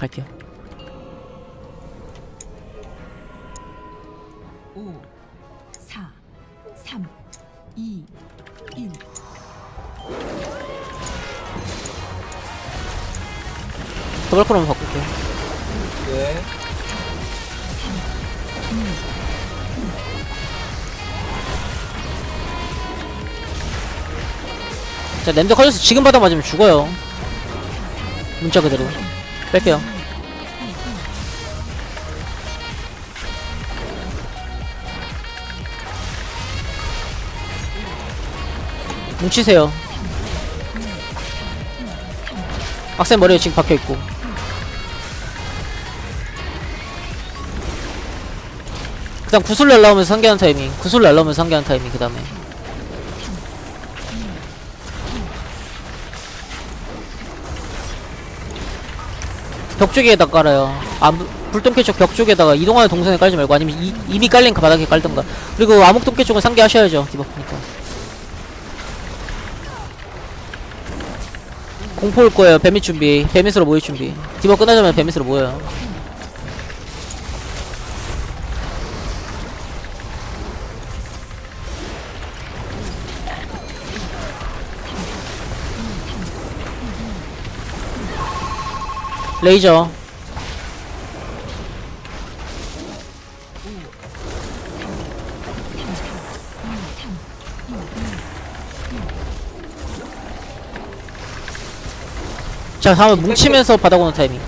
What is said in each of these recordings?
갈게요 5, 4, 3, 2, 1. 더블크롬 바꿀게요 네. 자 냄새 커져서 지금 바닥 맞으면 죽어요 문자 그대로 뺄게요. 뭉치세요. 악센 머리에 지금 박혀있고. 그 다음 구슬 날라오면서 상기하는 타이밍. 구슬 날라오면서 상기하는 타이밍 그 다음에 벽 쪽에다 깔아요. 아, 불똥개 쪽 벽 쪽에다가 이동하는 동선에 깔지 말고 아니면 이, 이미 깔린 그 바닥에 깔던가. 그리고 암흑똥개 쪽은 상기하셔야죠. 디버프니까. 공포 올 거예요. 뱀밋 준비. 뱀밋으로 모일 준비. 디버 끝나자면 뱀밋으로 모여요. 레이저. 자, 다음은 뭉치면서 받아오는 타이밍.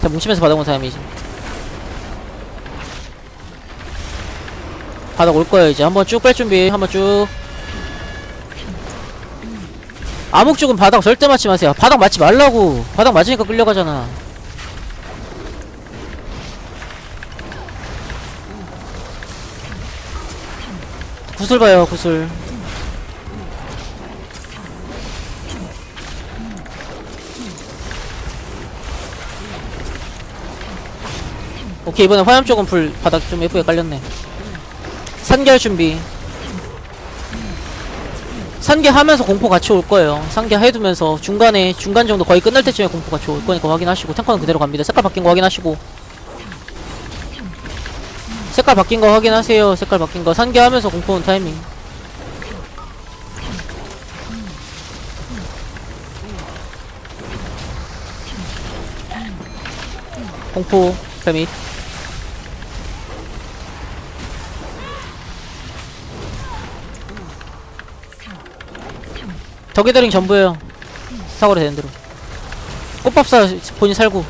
자, 뭉치면서 받아오는 타이밍이지. 바닥 올 거예요, 이제. 한번 쭉 뺄 준비. 한번 쭉. 암흑 쪽은 바닥 절대 맞지 마세요. 바닥 맞지 말라고. 바닥 맞으니까 끌려가잖아. 구슬 봐요, 구슬. 오케이, 이번엔 화염 쪽은 불 바닥 좀 예쁘게 깔렸네. 산결 준비. 산계하면서 공포 같이 올 거예요. 산계 해두면서 중간에 중간 정도 거의 끝날 때쯤에 공포 같이 올 거니까 확인하시고 탱커는 그대로 갑니다. 색깔 바뀐 거 확인하시고 색깔 바뀐 거 확인하세요. 색깔 바뀐 거 산계하면서 공포 온 타이밍. 공포 페밋 저기드링 전부예요. 사거리 되는 대로. 꽃밥 사 본인 살고.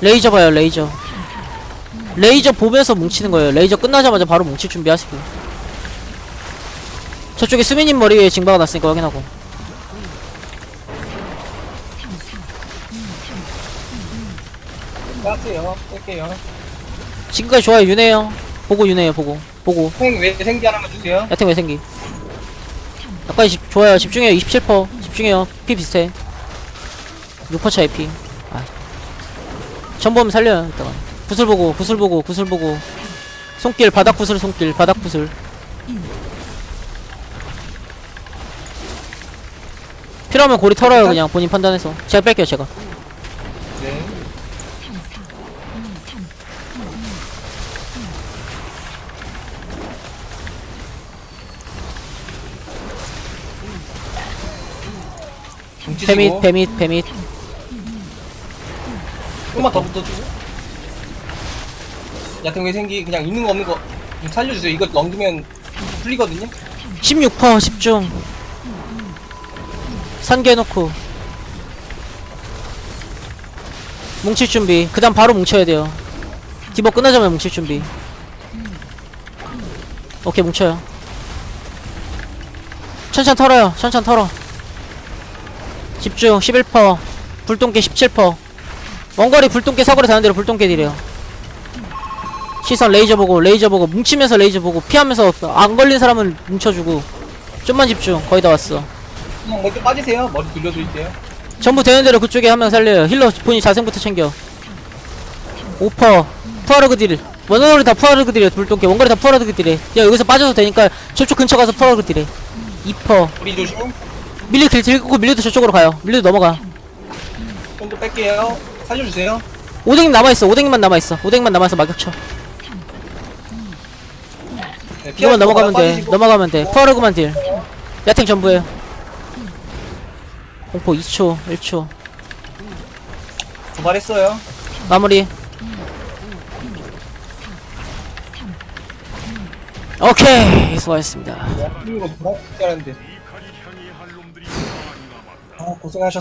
레이저 봐요, 레이저. 레이저 보면서 뭉치는 거예요. 레이저 끝나자마자 바로 뭉칠 준비하시고. 저쪽에 수미님 머리 위에 징바가 났으니까 확인하고. 뺄게요. 뺄게요. 지금까지 좋아요, 윤해요. 보고 윤해요, 보고. 보고. 생, 왜 생기 하나만 주세요. 야탱 왜 생기? 아까 집 좋아요. 집중해요. 27%. 집중해요. 피 비슷해. 6% 차이 피. 아. 전범 살려요. 이따가. 구슬 보고, 구슬 보고, 구슬 보고. 손길, 바닥 구슬, 손길, 바닥 구슬. 필요하면 고리 털어요. 그냥 본인 판단해서. 제가 뺄게요, 제가. 네. 뭉치시고 페밋, 페밋. 조금만 더 붙어주고 왜 생기 그냥 있는 거 없는 거 좀 살려주세요 이거 넘기면 풀리거든요 16% 집중. 산개 놓고. 뭉칠 준비. 그 다음 바로 뭉쳐야 돼요. 디버 끝나자마자 뭉칠 준비. 오케이, 뭉쳐요. 천천 털어요. 천천 털어. 집중. 11%. 불똥개 17%. 원거리 불똥개 사거리 다는 대로 불똥개 딜이에요. 시선 레이저 보고 레이저 보고 뭉치면서 레이저 보고 피하면서 안 걸린 사람은 뭉쳐주고. 좀만 집중 거의 다 왔어. 그냥 먼저 빠지세요. 머리 돌려드릴게요. 전부 되는 대로 그쪽에 한 명 살려요. 힐러 본인 자생부터 챙겨. 5% 투하르그 딜. 원거리 다 푸아르그들이래 불똥개. 원거리 다 푸아르그들이래 야 여기서 빠져도 되니까 저쪽 근처 가서 푸아르그들이래 2퍼. 우리 조심. 밀리 길 들고 밀리도 저쪽으로 가요. 밀리도 넘어가. 좀 더 뺄게요. 살려주세요. 오뎅님 남아있어. 오뎅님만 남아있어. 오뎅만 남아서 막격쳐. 네, 이거만 넘어가면 돼. 빠지시고. 넘어가면 돼. 푸아르그만 딜. 야탱 전부에요. 공포 2초 1초. 도발했어요. 마무리. 오케이. 수고하셨습니다. 이거 뭐라 하는데. 아, 고생하셨습니다.